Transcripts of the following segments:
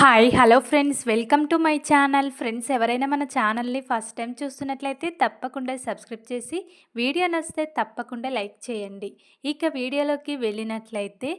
Hi hello friends welcome to my channel friends ఎవరైనా మన ఛానల్ని ఫస్ట్ టైం చూస్తున్నట్లయితే తప్పకుండా సబ్స్క్రైబ్ చేసి వీడియో నచ్చితే తప్పకుండా లైక్ చేయండి. ఇక వీడియోలోకి వెళ్ళినట్లయితే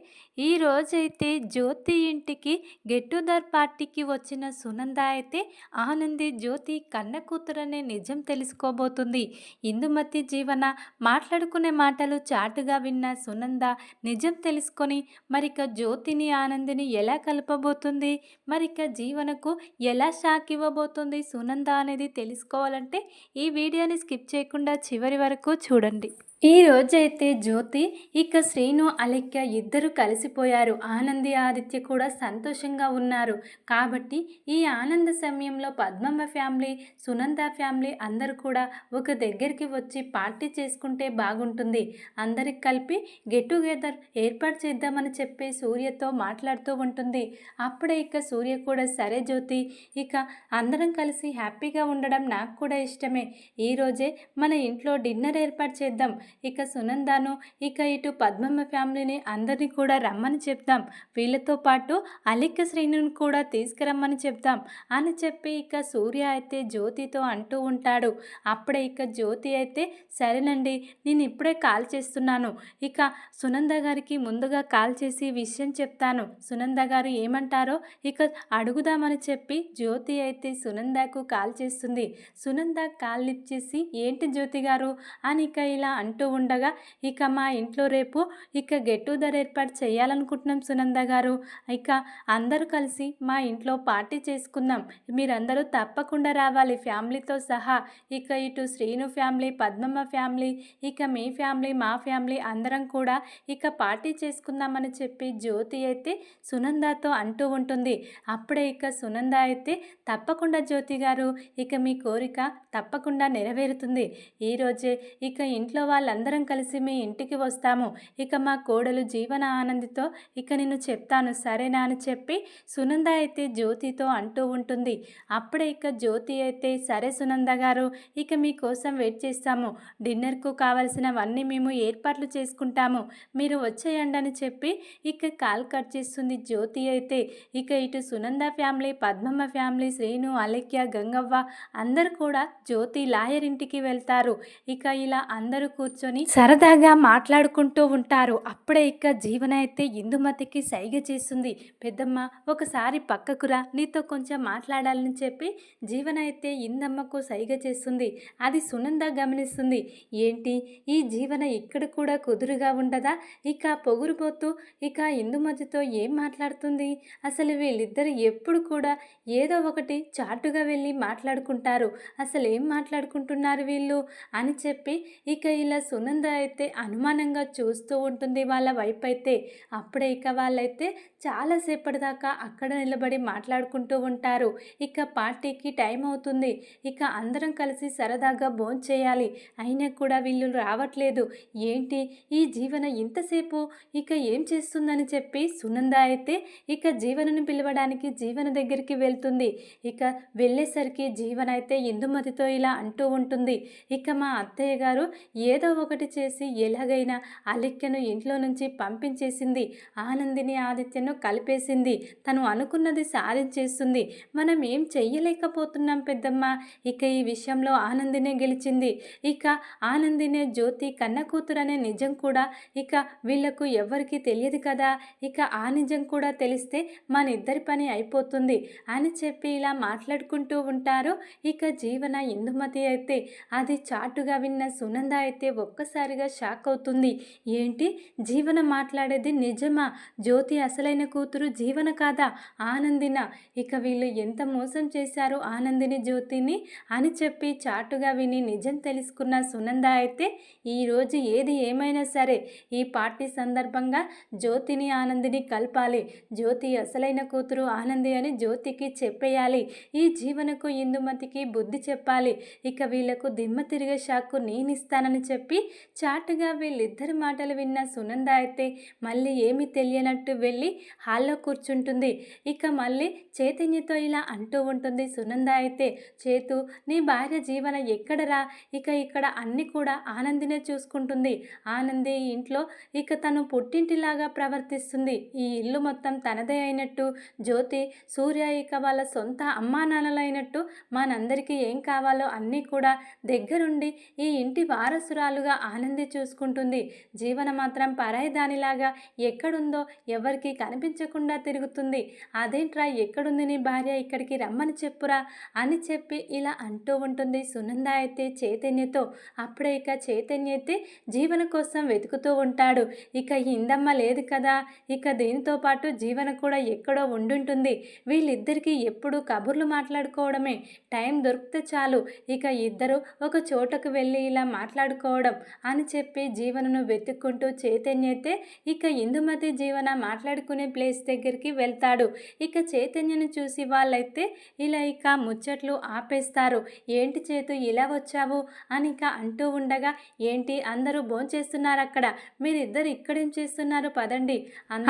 ఈ రోజైతే జ్యోతి ఇంటికి గెట్ టుగెదర్ పార్టీకి వచ్చిన సునంద అయితే ఆనంది జ్యోతి కన్న కూతురనే నిజం తెలుసుకోబోతుంది. ఇందుమతి జీవన మాట్లాడుకునే మాటలు చాటుగా విన్న సునంద నిజం తెలుసుకొని మరిక జ్యోతిని ఆనందిని ఎలా కలపబోతుంది? మరిక జీవనకు ఎలా షాక్ ఇవ్వబోతుంది సునంద అనేది తెలుసుకోవాలంటే ఈ వీడియోని స్కిప్ చేయకుండా చివరి వరకు చూడండి. ఈ రోజైతే జ్యోతి ఇక శ్రీను అలెక్య ఇద్దరు కలిసిపోయారు. ఆనంది ఆదిత్య కూడా సంతోషంగా ఉన్నారు. కాబట్టి ఈ ఆనంద సమయంలో పద్మమ్మ ఫ్యామిలీ సునంద ఫ్యామిలీ అందరూ కూడా ఒక దగ్గరికి వచ్చి పార్టీ చేసుకుంటే బాగుంటుంది. అందరికి కలిపి గెట్ టుగెదర్ ఏర్పాటు చేద్దామని చెప్పి సూర్యతో మాట్లాడుతూ ఉంటుంది. అప్పుడే ఇక సూర్య కూడా సరే జ్యోతి. ఇక అందరం కలిసి హ్యాపీగా ఉండడం నాకు కూడా ఇష్టమే. ఈరోజే మన ఇంట్లో డిన్నర్ ఏర్పాటు చేద్దాం. ఇక సునందాను ఇక ఇటు పద్మమ్మ ఫ్యామిలీని అందరినీ కూడా రమ్మని చెప్దాం. వీళ్ళతో పాటు అలిక్క శ్రీనుని కూడా తీసుకురమ్మని చెప్దాం అని చెప్పి ఇక సూర్య అయితే జ్యోతితో అంటూ ఉంటాడు. అప్పుడే ఇక జ్యోతి అయితే సరేనండి నేను ఇప్పుడే కాల్ చేస్తున్నాను. ఇక సునంద గారికి ముందుగా కాల్ చేసి విషయం చెప్తాను. సునంద గారు ఏమంటారో ఇక అడుగుదామని చెప్పి జ్యోతి అయితే సునందకు కాల్ చేస్తుంది. సునంద కాల్ లిఫ్ట్ చేసి ఏంటి జ్యోతి గారు? అని ఇక ఇలా అంటూ ఉండగా ఇక మా ఇంట్లో రేపు ఇక గెట్ టుగెదర్ ఏర్పాటు చేయాలనుకుంటున్నాం సునంద గారు. ఇక అందరూ కలిసి మా ఇంట్లో పార్టీ చేసుకుందాం. మీరందరూ తప్పకుండా రావాలి. ఫ్యామిలీతో సహా ఇక ఇటు శ్రీను ఫ్యామిలీ పద్మమ్మ ఫ్యామిలీ ఇక మీ ఫ్యామిలీ మా ఫ్యామిలీ అందరం కూడా ఇక పార్టీ చేసుకుందామని చెప్పి జ్యోతి అయితే సునందతో అంటూ ఉంటుంది. అప్పుడే ఇక సునంద అయితే తప్పకుండా జ్యోతి గారు ఇక మీ కోరిక తప్పకుండా నెరవేరుతుంది. ఈరోజే ఇక ఇంట్లో వాళ్ళందరం కలిసి మీ ఇంటికి వస్తాము. ఇక మా కోడలు జీవన ఆనందితో ఇక నేను చెప్తాను. సరేనా అని చెప్పి సునంద అయితే జ్యోతితో అంటూ ఉంటుంది. అప్పుడే ఇక జ్యోతి అయితే సరే సునంద గారు ఇక మీకోసం వెయిట్ చేస్తాము. డిన్నర్కు కావలసినవన్నీ మేము ఏర్పాట్లు చేసుకుంటాము. మీరు వచ్చేయండి అని చెప్పి ఇక కాల్ కట్ చేస్తుంది జ్యోతి అయితే. ఇక ఇటు సునంద ఫ్యామిలీ పద్మమ్మ ఫ్యామిలీ శ్రీను అలెక్య గంగవ్వ అందరూ కూడా జ్యోతి లాయర్ ఇంటికి వెళ్తారు. ఇక ఇలా అందరూ కూర్చొని సరదాగా మాట్లాడుకుంటూ ఉంటారు. అప్పుడే ఇక జీవన అయితే ఇందుమతికి సైగ చేస్తుంది. పెద్దమ్మ ఒకసారి పక్కకురా నీతో కొంచెం మాట్లాడాలని చెప్పి జీవన అయితే ఇందమ్మకు సైగ చేస్తుంది. అది సునంద గమనిస్తుంది. ఏంటి? ఈ జీవన ఇక్కడ కూడా కుదురుగా ఉండదా? ఇక పొగురుపోతూ ఇక ఇందుమతితో ఏం మాట్లాడుతుంది? అసలు వీళ్ళు వీళ్ళిద్దరు ఎప్పుడు కూడా ఏదో ఒకటి చాటుగా వెళ్ళి మాట్లాడుకుంటారు. అసలు ఏం మాట్లాడుకుంటున్నారు వీళ్ళు? అని చెప్పి ఇక ఇలా సునంద అయితే అనుమానంగా చూస్తూ ఉంటుంది వాళ్ళ వైపు అయితే. అప్పుడే ఇక వాళ్ళైతే చాలాసేపటి దాకా అక్కడ నిలబడి మాట్లాడుకుంటూ ఉంటారు. ఇక పార్టీకి టైం అవుతుంది. ఇక అందరం కలిసి సరదాగా భోంచేయాలి అయినా కూడా వీళ్ళు రావట్లేదు. ఏంటి? ఈ జీవన ఇంతసేపు? ఇక ఏం చేస్తుందని చెప్పి సునంద అయితే ఇక జీవనని పిలవడానికి జీవన దగ్గరికి వెళ్తుంది. ఇక వెళ్ళేసరికి జీవన అయితే ఇందుమతితో ఇలా అంటూ ఉంటుంది. ఇక మా అత్తయ్య గారు ఏదో ఒకటి చేసి ఎలాగైనా అలిక్యను ఇంట్లో నుంచి పంపించేసింది. ఆనందిని ఆదిత్యను కలిపేసింది. తను అనుకున్నది సాధించేస్తుంది. మనం ఏం చెయ్యలేకపోతున్నాం పెద్దమ్మ. ఇక ఈ విషయంలో ఆనందినే గెలిచింది. ఇక ఆనందినే జ్యోతి కన్న కూతురు అనే నిజం కూడా ఇక వీళ్ళకు ఎవరికి తెలియదు కదా. ఇక ఆ నిజం కూడా తెలిస్తే మన ఇద్దరి పని అయిపోతుంది అని చెప్పి ఇలా మాట్లాడుకుంటూ ఉంటారు. ఇక జీవన ఇందుమతి అయితే అది చాటుగా విన్న సునంద అయితే ఒక్కసారిగా షాక్ అవుతుంది. ఏంటి? జీవన మాట్లాడేది నిజమా? జ్యోతి అసలైన కూతురు జీవన కాదా ఆనందిన. ఇక వీళ్ళు ఎంత మోసం చేశారో ఆనందిని జ్యోతిని అని చెప్పి చాటుగా విని నిజం తెలుసుకున్న సునంద అయితే ఈరోజు ఏది ఏమైనా సరే ఈ పార్టీ సందర్భంగా జ్యోతిని ఆనందిని కలపాలి. జ్యోతి అసలైన కూతురు ఆనంది అని జ్యోతికి చెప్పేయాలి. ఈ జీవనకు ఇందుమతికి బుద్ధి చెప్పాలి. ఇక వీళ్ళకు దిమ్మ తిరిగే షాకు నేను ఇస్తానని చెప్పి చాటుగా వీళ్ళిద్దరి మాటలు విన్న సునంద అయితే మళ్ళీ ఏమీ తెలియనట్టు వెళ్ళి హాల్లో కూర్చుంటుంది. ఇక మళ్ళీ చైతన్యతో ఇలా అంటూ ఉంటుంది. సునంద అయితే చేతు నీ భార్య జీవన ఎక్కడరా? ఇక ఇక్కడ అన్ని కూడా ఆనందినే చూసుకుంటుంది. ఆనంది ఇంట్లో ఇక తను పుట్టింటిలాగా ప్రవర్తిస్తుంది. ఈ ఇల్లు మొత్తం తనదే అయినట్టు. జ్యోతి సూర్య ఇక వాళ్ళ సొంత అమ్మా నాన్నలైనట్టు మనందరికీ ఏం కావాలో అన్నీ కూడా దగ్గరుండి ఈ ఇంటి వారసురాలుగా ఆనంది చూసుకుంటుంది. జీవన మాత్రం పరాయి దానిలాగా ఎక్కడుందో ఎవరికి కనిపించకుండా తిరుగుతుంది. అదేంట్రా ఎక్కడుంది నీ భార్య? ఇక్కడికి రమ్మని చెప్పురా అని చెప్పి ఇలా అంటూ ఉంటుంది సునంద అయితే చైతన్యతో. అప్పుడే ఇక చైతన్య అయితే జీవన కోసం వెతుకుతూ ఉంటాడు. ఇక ఇందమ్మ లేదు కదా. ఇక దీనితో పాటు జీవన కూడా ఎక్కడో ఉండుంటుంది. వీళ్ళిద్దరికీ ఎప్పుడు కబుర్లు మాట్లాడుకోవడమే. టైం దొరికితే చాలు. ఇక ఇద్దరు ఒక చోటకు వెళ్ళి ఇలా మాట్లాడుకోవడం అని చెప్పి జీవనను వెతుక్కుంటూ చైతన్య అయితే ఇక ఇందుమతి జీవన మాట్లాడుకునే ప్లేస్ దగ్గరికి వెళ్తాడు. ఇక చైతన్యను చూసి వాళ్ళైతే ఇలా ఇక ముచ్చట్లు ఆపేస్తారు. ఏంటి చేతు ఇలా వచ్చావు? అని ఇక అంటూ ఉండగా ఏంటి అందరూ భోంచేస్తున్నారు అక్కడ. మీరిద్దరు ఇక్కడేం చేస్తున్నారు? పదండి.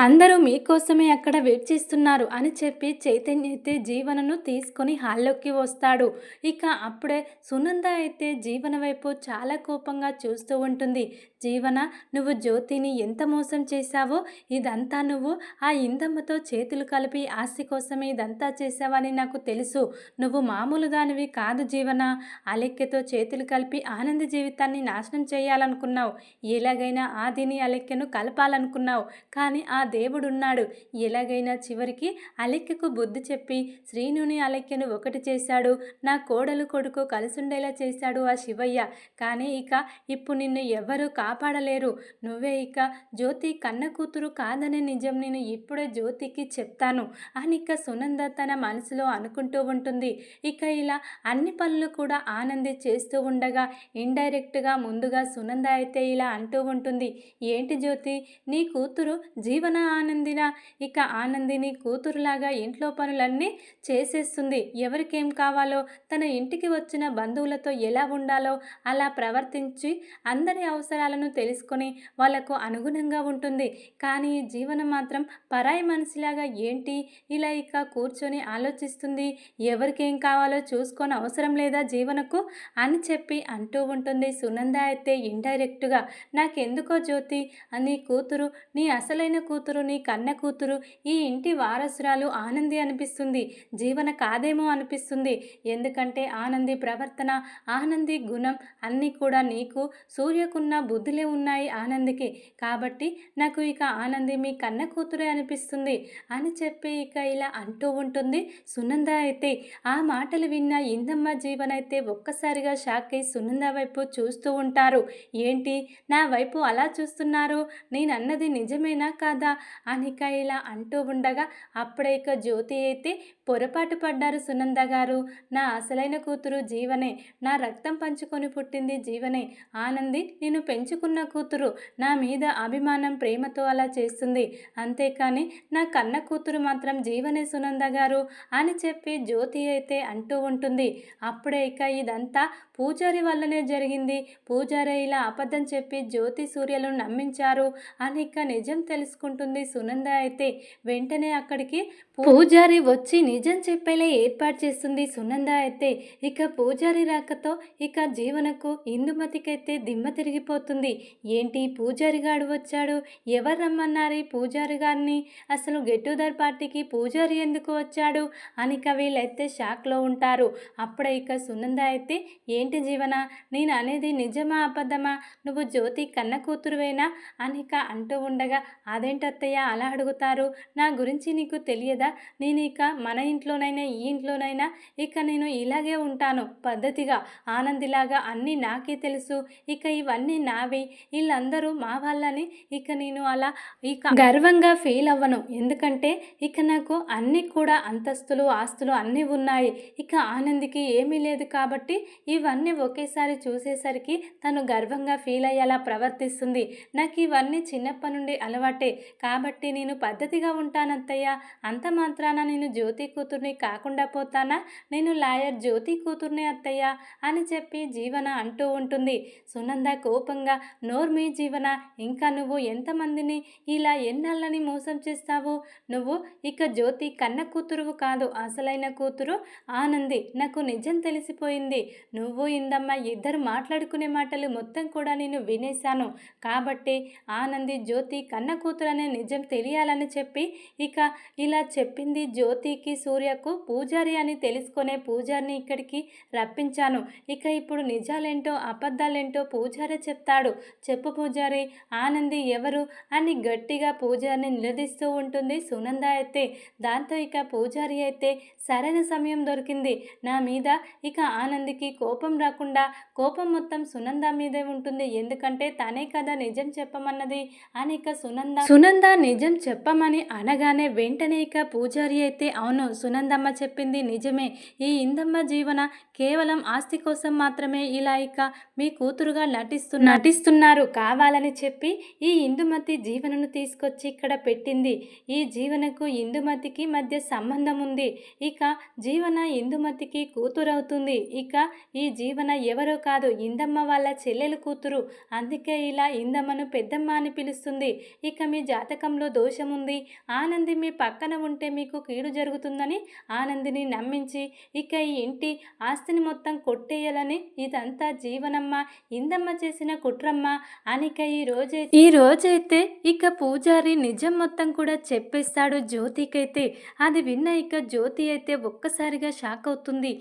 అందరూ మీకోసమే అక్కడ వెయిట్ చేస్తున్నారు అని చెప్పి చైతన్య అయితే జీవనను తీసుకొని హాల్లోకి వస్తాడు. ఇక అప్పుడే సునంద అయితే జీవన వైపు చాలా కోపంగా చూస్తూ ఉంటుంది. జీవన నువ్వు జ్యోతిని ఎంత మోసం చేశావో ఇదంతా నువ్వు ఆ ఆ ఇందమ్మతో చేతులు కలిపి ఆస్తి కోసమే ఇదంతా చేశావని నాకు తెలుసు. నువ్వు మామూలు దానివి కాదు జీవన? అలెక్కెతో చేతులు కలిపి ఆనంద జీవితాన్ని నాశనం చేయాలనుకున్నావు. ఎలాగైనా ఆదిని అలెక్కెను కలపాలనుకున్నావు. కానీ ఆ దేవుడున్నాడు. ఎలాగైనా చివరికి అలెక్యకు బుద్ధి చెప్పి శ్రీనుని అలెక్కెను ఒకటి చేశాడు. నా కోడలు కొడుకు కలిసుండేలా చేశాడు ఆ శివయ్య. కానీ ఇక ఇప్పుడు నిన్ను ఎవ్వరూ కాపాడలేరు. నువ్వే ఇక జ్యోతి కన్న కూతురు కాదనే నిజం నేను ఇప్పుడే జ్యోతికి చెప్తాను. అని ఇక సునంద తన మనసులో అనుకుంటూ ఉంటుంది. ఇక ఇలా అన్ని పనులు కూడా ఆనంది చేస్తూ ఉండగా ఇండైరెక్ట్గా ముందుగా సునంద అయితే ఇలా అంటూ ఉంటుంది. ఏంటి జ్యోతి? నీ కూతురు జీవన ఆనందినా ఇక ఆనందిని కూతురులాగా ఇంట్లో పనులన్నీ చేసేస్తుంది. ఎవరికేం కావాలో? తన ఇంటికి వచ్చిన బంధువులతో ఎలా ఉండాలో? అలా ప్రవర్తించి అందరి అవసరాలను తెలుసుకొని వాళ్ళకు అనుగుణంగా ఉంటుంది. కానీ జీవనం మాత్రం పరాయి మనిషిలాగా ఏంటి? ఇలా ఇక కూర్చొని ఆలోచిస్తుంది. ఎవరికేం కావాలో చూసుకొని అవసరం లేదా జీవనకు? అని చెప్పి అంటూ ఉంటుంది సునంద అయితే ఇండైరెక్ట్గా. నాకెందుకో జ్యోతి? నీ కూతురు నీ అసలైన కూతురు నీ కన్న కూతురు ఈ ఇంటి వారసురాలు ఆనంది అనిపిస్తుంది. జీవన కాదేమో అనిపిస్తుంది. ఎందుకంటే ఆనంది ప్రవర్తన ఆనంది గుణం అన్నీ కూడా నీకు. సూర్యకున్న బుద్ధులే ఉన్నాయి ఆనందికి. కాబట్టి నాకు ఇక ఆనంది మీ కన్న కూతురే అనిపిస్తుంది అని చెప్పి ఇక ఇలా అంటూ ఉంటుంది. సునంద అయితే ఆ మాటలు విన్న ఇందమ్మ జీవన్ అయితే ఒక్కసారిగా షాక్ అయి సునంద వైపు చూస్తూ ఉంటారు. ఏంటి? నా వైపు అలా చూస్తున్నారు? నేను అన్నది నిజమేనా కాదా? అనిక ఇలా అంటూ ఉండగా అప్పుడే ఇక జ్యోతి అయితే పొరపాటు పడ్డారు సునంద గారు. నా అసలైన కూతురు జీవనే నా రక్తం పంచుకొని పుట్టింది జీవనే. ఆనంది నేను పెంచుకున్న కూతురు. నా మీద అభిమానం ప్రేమతో అలా చేస్తుంది. అంతేకాని నా కన్న కూతురు మాత్రం జీవనే సునంద గారు అని చెప్పి జ్యోతి అయితే అంటూ ఉంటుంది. అప్పుడే ఇక ఇదంతా పూజారి వల్లనే జరిగింది. పూజారి ఇలా అబద్ధం చెప్పి జ్యోతి సూర్యలను నమ్మించారు అని ఇక నిజం తెలుసుకుంటుంది సునంద అయితే. వెంటనే అక్కడికి పూజారి వచ్చి నిజం చెప్పేలా ఏర్పాటు చేస్తుంది సునంద అయితే. ఇక పూజారి రాకతో ఇక జీవనకు ఇందుమతికైతే దిమ్మ తిరిగిపోతుంది. ఏంటి పూజారి గాడు వచ్చాడు? ఎవరు రమ్మన్నారు పూజారి గారిని? అసలు గెట్టుదర్ పార్టీకి పూజారి ఎందుకు వచ్చాడు? అని ఇక వీళ్ళైతే షాక్లో ఉంటారు. అప్పుడే ఇక సునంద అయితే ఏంటి జీవన? నేను అనేది నిజమా అబద్ధమా? నువ్వు జ్యోతి కన్న కూతురువేనా? అని ఇక అంటూ ఉండగా అదేంటత్తయ్య అలా అడుగుతారు? నా గురించి నీకు తెలియదా? నేను ఇక మన ఇంట్లోనైనా ఈ ఇంట్లోనైనా ఇక నేను ఇలాగే ఉంటాను పద్ధతిగా. ఆనందిలాగా అన్నీ నాకే తెలుసు. ఇక ఇవన్నీ నావి. వీళ్ళందరూ మా వాళ్ళని ఇక నేను అలా ఇక గర్వంగా ఫీల్ అవ్వను. ఎందుకంటే ఇక నాకు అన్నీ కూడా అంతస్తులు ఆస్తులు అన్నీ ఉన్నాయి. ఇక ఆనందికి ఏమీ లేదు కాబట్టి ఇవన్నీ ఒకేసారి చూసేసరికి తను గర్వంగా ఫీల్ అయ్యేలా ప్రవర్తిస్తుంది. నాకు ఇవన్నీ చిన్నప్పటి నుండి అలవాటే. కాబట్టి నేను పద్ధతిగా ఉంటానత్తయ్య. అంత మాత్రాన నేను జ్యోతి కూతుర్ని కాకుండా పోతానా? నేను లాయర్ జ్యోతి కూతుర్ని అత్తయ్య అని చెప్పి జీవన అంటూ ఉంటుంది. సునంద కోపంగా నోర్మి జీవన ఇంకా నువ్వు ఎంతమందిని ఇలా ఎన్నాళ్ళని మోసం చేస్తావు? నువ్వు ఇక జ్యోతి కన్న కూతురువు కాదు అసలైన కూతురు ఆనంది. నాకు నిజం తెలిసిపోయింది. నువ్వు ఇందమ్మ ఇద్దరు మాట్లాడుకునే మాటలు మొత్తం కూడా నేను వినేశాను. కాబట్టి ఆనంది జ్యోతి కన్న కూతురు అనే నిజం తెలియాలని చెప్పి ఇక ఇలా చెప్పింది జ్యోతికి సూర్యకు పూజారి అని తెలుసుకునే పూజారిని ఇక్కడికి రప్పించాను. ఇక ఇప్పుడు నిజాలేంటో అబద్ధాలేంటో పూజారి చెప్తాడు. చెప్పు పూజారి ఆనంది ఎవరు? అని గట్టిగా పూజారిని నిలదీస్తూ ఉంటుంది సునంద అయితే. దాంతో ఇక పూజారి అయితే సరైన సమయం దొరికింది. నా మీద ఇక ఆనందికి కోపం రాకుండా కోపం మొత్తం సునంద మీదే ఉంటుంది. ఎందుకంటే తనే కదా నిజం చెప్పమన్నది అని ఇక సునంద సునంద నిజం చెప్పమని అనగానే వెంటనే ఇక పూజారి అయితే అవును సునందమ్మ చెప్పింది నిజమే. ఈ ఇందమ్మ జీవన కేవలం ఆస్తి కోసం మాత్రమే ఇలా ఇక మీ కూతురుగా నటిస్తు నటిస్తున్నారు. కావాలని చెప్పి ఈ ఇందుమతి జీవనను తీసుకొచ్చి ఇక్కడ పెట్టింది. ఈ జీవనకు ఇందుమతికి మధ్య సంబంధం ఉంది. ఇక జీవన ఇందుమతికి కూతురవుతుంది. ఇక ఈ జీవన ఎవరో కాదు ఇందమ్మ వాళ్ళ చెల్లెలు కూతురు. అందుకే ఇలా ఇందమ్మను పెద్దమ్మ అని పిలుస్తుంది. ఇక మీ జాతకంలో దోషం ఉంది ఆనంది మీ పక్కన ఉంటే మీకు కీడు జరుగుతుందని ఆనందిని నమ్మించి ఇక ఈ ఇంటి ఆస్తిని మొత్తం కొట్టేయాలని ఇదంతా జీవనమ్మ ఇందమ్మ చేసిన కుట్రమ్మ అనిక ఈ రోజే ఈ రోజైతే ఇక పూజారి నిజం మొత్తం కూడా చెప్పేస్తాడు జ్యోతికైతే. అది విన్న ఇక జ్యోతి అయితే ఒక్కసారిగా షాక్ అవుతుంది.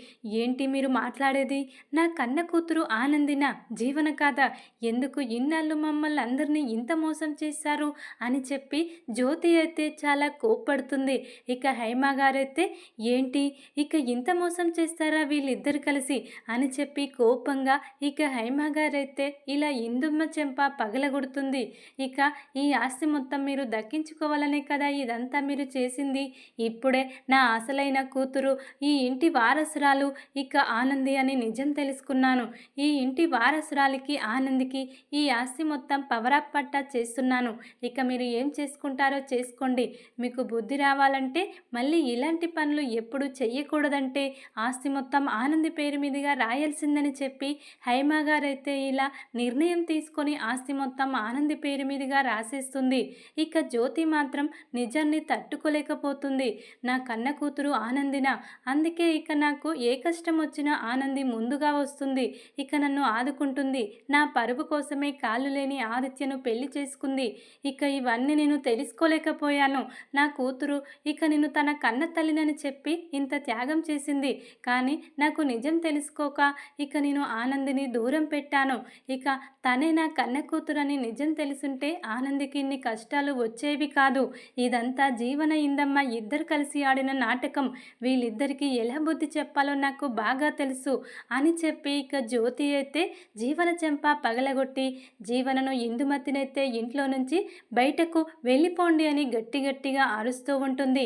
ఏంటి మీరు మాట్లాడేది? నా కన్న కూతురు ఆనందిన జీవన కాదా ఎందుకు ఇన్నాళ్ళు మమ్మల్ని అందరినీ ఇంత మోసం చేశారు అని చెప్పి జ్యోతి అయితే చాలా కోప్పడుతుంది. ఇక హైమా గారైతే ఏంటి? ఇక ఇంత మోసం చేస్తారా వీళ్ళిద్దరు కలిసి? అని చెప్పి కోపంగా ఇక హైమా గారైతే ఇలా ఇందుమ్మ చెంప పగలగొడుతుంది. ఇక ఈ ఆస్తి మొత్తం మీరు దక్కించుకోవాలనే కదా ఇదంతా మీరు చేసింది? ఇప్పుడే నా అసలైన కూతురు ఈ ఇంటి వారసురాలు ఇక ఆనంది అని నిజం తెలుసుకున్నాను. ఈ ఇంటి వారసురాలికి ఆనందికి ఈ ఆస్తి మొత్తం పవరప్ పట్టా చేస్తున్నాను. ఇక మీరు ఏం చేసుకుంటారో చేసుకోండి. మీకు బుద్ధి చేయాలంటే మళ్ళీ ఇలాంటి పనులు ఎప్పుడు చెయ్యకూడదంటే ఆస్తి మొత్తం ఆనంది పేరు మీదుగా రాయాల్సిందని చెప్పి హైమా గారైతే ఇలా నిర్ణయం తీసుకొని ఆస్తి మొత్తం ఆనంది పేరు మీదుగా రాసేస్తుంది. ఇక జ్యోతి మాత్రం నిజాన్ని తట్టుకోలేకపోతుంది. నా కన్న కూతురు ఆనందిన అందుకే ఇక నాకు ఏ కష్టం వచ్చినా ఆనంది ముందుగా వస్తుంది. ఇక నన్ను ఆదుకుంటుంది. నా పరువు కోసమే కాళ్ళు లేని ఆదిత్యను పెళ్ళి చేసుకుంది. ఇక ఇవన్నీ నేను తెలుసుకోలేకపోయాను. నా కూతురు ఇక నేను తన కన్న తల్లినని చెప్పి ఇంత త్యాగం చేసింది. కానీ నాకు నిజం తెలుసుకోక ఇక నేను ఆనందిని దూరం పెట్టాను. ఇక తనే నా కన్న కూతురని నిజం తెలుసుంటే ఆనందికి ఇన్ని కష్టాలు వచ్చేవి కాదు. ఇదంతా జీవన ఇందమ్మ ఇద్దరు కలిసి ఆడిన నాటకం. వీళ్ళిద్దరికీ ఎలా బుద్ధి చెప్పాలో నాకు బాగా తెలుసు అని చెప్పి ఇక జ్యోతి అయితే జీవన చెంప పగలగొట్టి జీవనను ఇందుమతినైతే ఇంట్లో నుంచి బయటకు వెళ్ళిపోండి అని గట్టి గట్టిగా అరుస్తూ ఉంటుంది.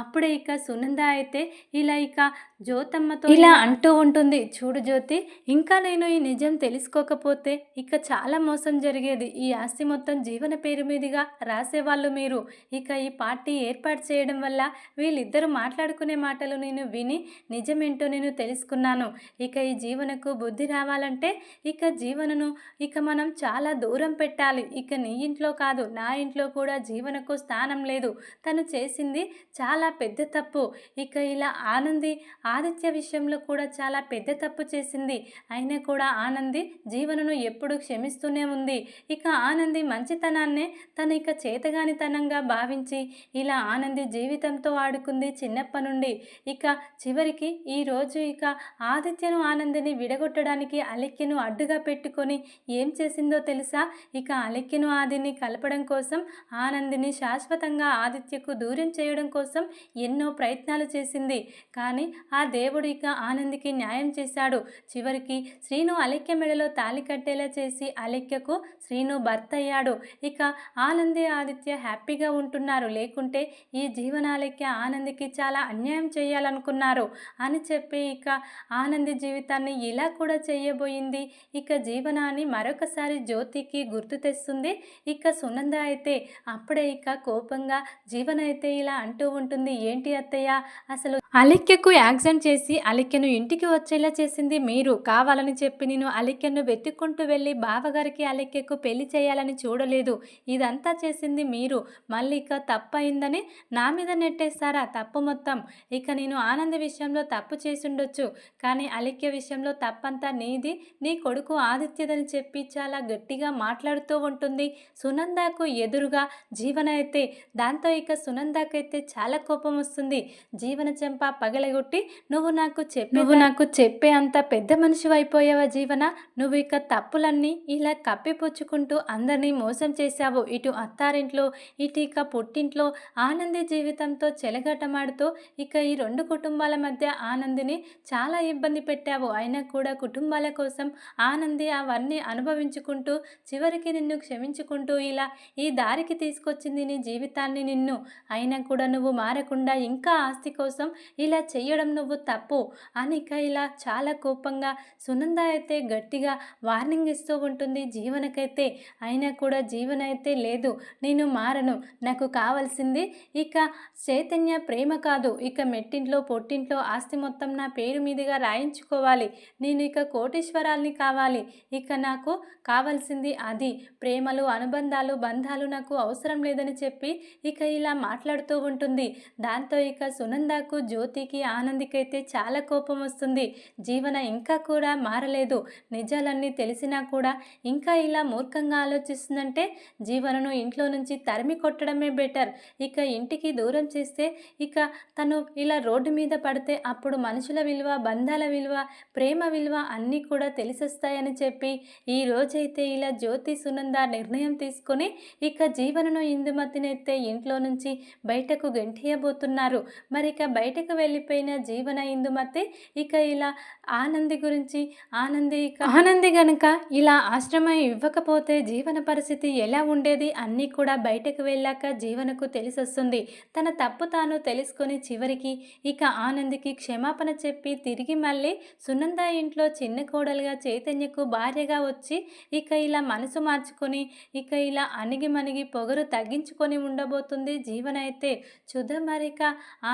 అప్పుడే ఇక సునంద అయితే ఇలా ఇక జ్యోతమ్మతో ఇలా అంటూ ఉంటుంది. చూడు జ్యోతి ఇంకా నేను ఈ నిజం తెలుసుకోకపోతే ఇక చాలా మోసం జరిగేది. ఈ ఆస్తి మొత్తం జీవన పేరు మీదుగా రాసేవాళ్ళు మీరు. ఇక ఈ పార్టీ ఏర్పాటు చేయడం వల్ల వీళ్ళిద్దరూ మాట్లాడుకునే మాటలు నేను విని నిజమేంటో నేను తెలుసుకున్నాను. ఇక ఈ జీవనకు బుద్ధి రావాలంటే ఇక జీవనను ఇక మనం చాలా దూరం పెట్టాలి. ఇక నీ ఇంట్లో కాదు నా ఇంట్లో కూడా జీవనకు స్థానం లేదు. తను చేసింది చాలా పెద్ద తప్పు. ఇక ఇలా ఆనంది ఆదిత్య విషయంలో కూడా చాలా పెద్ద తప్పు చేసింది. అయినా కూడా ఆనంది జీవనను ఎప్పుడు క్షమిస్తూనే ఉంది. ఇక ఆనంది మంచితనాన్నే తను ఇక చేతగానితనంగా భావించి ఇలా ఆనంది జీవితంతో ఆడుకుంది చిన్నప్పటి నుండి. ఇక చివరికి ఈరోజు ఇక ఆదిత్యను ఆనందిని విడగొట్టడానికి అలెక్యను అడ్డుగా పెట్టుకొని ఏం చేసిందో తెలుసా? ఇక అలెక్యను ఆదిని కలపడం కోసం ఆనందిని శాశ్వతంగా ఆదిత్యకు దూరం చేయడం కోసం ఎన్నో ప్రయత్నాలు చేసింది. కానీ ఆ దేవుడు ఇక ఆనందికి న్యాయం చేశాడు. చివరికి శ్రీను అలెక్య మెడలో తాలి కట్టేలా చేసి అలెక్యకు శ్రీను భర్త అయ్యాడు. ఇక ఆనంది ఆదిత్య హ్యాపీగా ఉంటున్నారు. లేకుంటే ఈ జీవనాలెక్య ఆనందికి చాలా అన్యాయం చేయాలనుకున్నారు అని చెప్పి ఇక ఆనంది జీవితాన్ని ఇలా కూడా చేయబోయింది. ఇక జీవనాన్ని మరొకసారి జ్యోతికి గుర్తు తెస్తుంది. ఇక సునంద అయితే అప్పుడే ఇక కోపంగా జీవన అయితే ఇలా అంటూ అంటూ ఉంటుంది. ఏంటి అత్తయ్య? అసలు అలిక్యకు యాక్సిడెంట్ చేసి అలిక్యను ఇంటికి వచ్చేలా చేసింది మీరు. కావాలని చెప్పి నేను అలిక్యను వెతుక్కుంటూ వెళ్ళి బావగారికి అలిక్యకు పెళ్ళి చేయాలని చూడలేదు. ఇదంతా చేసింది మీరు. మళ్ళీ ఇక తప్పు అయిందని నా మీద నెట్టేస్తారా తప్పు మొత్తం? ఇక నేను ఆనంద విషయంలో తప్పు చేసుండొచ్చు. కానీ అలిక్య విషయంలో తప్పంతా నీది. నీ కొడుకు ఆదిత్యదని చెప్పి చాలా గట్టిగా మాట్లాడుతూ ఉంటుంది. సునందాకు ఎదురుగా జీవన అయితే దాంతో ఇక సునందాకైతే చాలా కోపం వస్తుంది. జీవన చెంప పగలగొట్టి నువ్వు నాకు చెప్పి నువ్వు నాకు చెప్పే అంత పెద్ద మనిషి అయిపోయావా జీవన? నువ్వు ఇక తప్పులన్నీ ఇలా కప్పిపుచ్చుకుంటూ అందరినీ మోసం చేశావు. ఇటు అత్తారింట్లో ఇటు ఇక పుట్టింట్లో ఆనంది జీవితంతో చెలగటమాడుతూ ఇక ఈ రెండు కుటుంబాల మధ్య ఆనందిని చాలా ఇబ్బంది పెట్టావు. అయినా కూడా కుటుంబాల కోసం ఆనంది అవన్నీ అనుభవించుకుంటూ చివరికి నిన్ను క్షమించుకుంటూ ఇలా ఈ దారికి తీసుకొచ్చింది నీ జీవితాన్ని నిన్ను. అయినా కూడా నువ్వు మారకుండా ఇంకా ఆస్తి కోసం ఇలా చేయడం నువ్వు తప్పు. అనిక ఇలా చాలా కోపంగా సునంద అయితే గట్టిగా వార్నింగ్ ఇస్తూ ఉంటుంది. జీవనకైతే అయినా కూడా జీవన అయితే లేదు. నేను మారను. నాకు కావాల్సింది ఇక చైతన్య ప్రేమ కాదు. ఇక మెట్టింట్లో పొట్టింట్లో ఆస్తి మొత్తం నా పేరు మీదుగా రాయించుకోవాలి. నేను ఇక కోటీశ్వరాల్ని కావాలి. ఇక నాకు కావాల్సింది అది. ప్రేమలు అనుబంధాలు బంధాలు నాకు అవసరం లేదని చెప్పి ఇక ఇలా మాట్లాడుతూ ఉంటుంది ఉంటుంది. దాంతో ఇక సునందాకు జ్యోతికి ఆనందికైతే చాలా కోపం వస్తుంది. జీవన ఇంకా కూడా మారలేదు. నిజాలన్నీ తెలిసినా కూడా ఇంకా ఇలా మూర్ఖంగా ఆలోచిస్తుందంటే జీవనను ఇంట్లో నుంచి తరిమి కొట్టడమే బెటర్. ఇక ఇంటికి దూరం చేస్తే ఇక తను ఇలా రోడ్డు మీద పడితే అప్పుడు మనుషుల విలువ బంధాల విలువ ప్రేమ విలువ అన్నీ కూడా తెలిసొస్తాయని చెప్పి ఈ రోజైతే ఇలా జ్యోతి సునంద నిర్ణయం తీసుకొని ఇక జీవనను ఇందుమతినైతే ఇంట్లో నుంచి బయటకు గెంటేయబోతున్నారు మరి ఇక బయటకు వెళ్ళిపోయిన జీవన ఇందుమతే ఇక ఇలా ఆనంది గురించి ఆనంది ఆనంది గనుక ఇలా ఆశ్రమం ఇవ్వకపోతే జీవన పరిస్థితి ఎలా ఉండేది అన్నీ కూడా బయటకు వెళ్ళాక జీవనకు తెలిసొస్తుంది. తన తప్పు తాను తెలుసుకొని చివరికి ఇక ఆనందికి క్షమాపణ చెప్పి తిరిగి మళ్ళీ సునంద ఇంట్లో చిన్న కోడలుగా చైతన్యకు భార్యగా వచ్చి ఇక ఇలా మనసు మార్చుకొని ఇక ఇలా అణిగి మణిగి పొగరు తగ్గించుకొని ఉండబోతుంది జీవన అయితే. చూద్దాం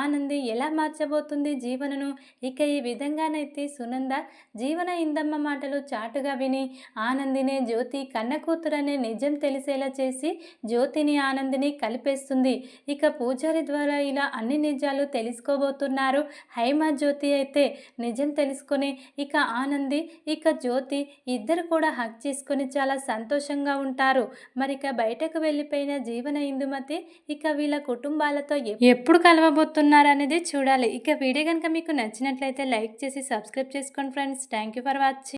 ఆనంది ఎలా మార్చబోతుంది జీవనను? ఇక ఈ విధంగానైతే సునంద జీవన ఇందమ్మ మాటలు చాటుగా విని ఆనందినే జ్యోతి కన్న కూతురనే నిజం తెలిసేలా చేసి జ్యోతిని ఆనందిని కలిపేస్తుంది. ఇక పూజారి ద్వారా ఇలా అన్ని నిజాలు తెలుసుకోబోతున్నారు. హైమా జ్యోతి అయితే నిజం తెలుసుకొని ఇక ఆనంది ఇక జ్యోతి ఇద్దరు కూడా హక్ చేసుకొని చాలా సంతోషంగా ఉంటారు. మరి ఇక బయటకు వెళ్ళిపోయిన జీవన ఇందుమతి ఇక వీళ్ళ కుటుంబాలతో ఎప్పుడు కలవబోతున్నారు అనేది చూడాలి. ఇక వీడియో కనుక మీకు నచ్చినట్లయితే లైక్ చేసి సబ్స్క్రైబ్ చేసుకోండి friends. Thank you for watching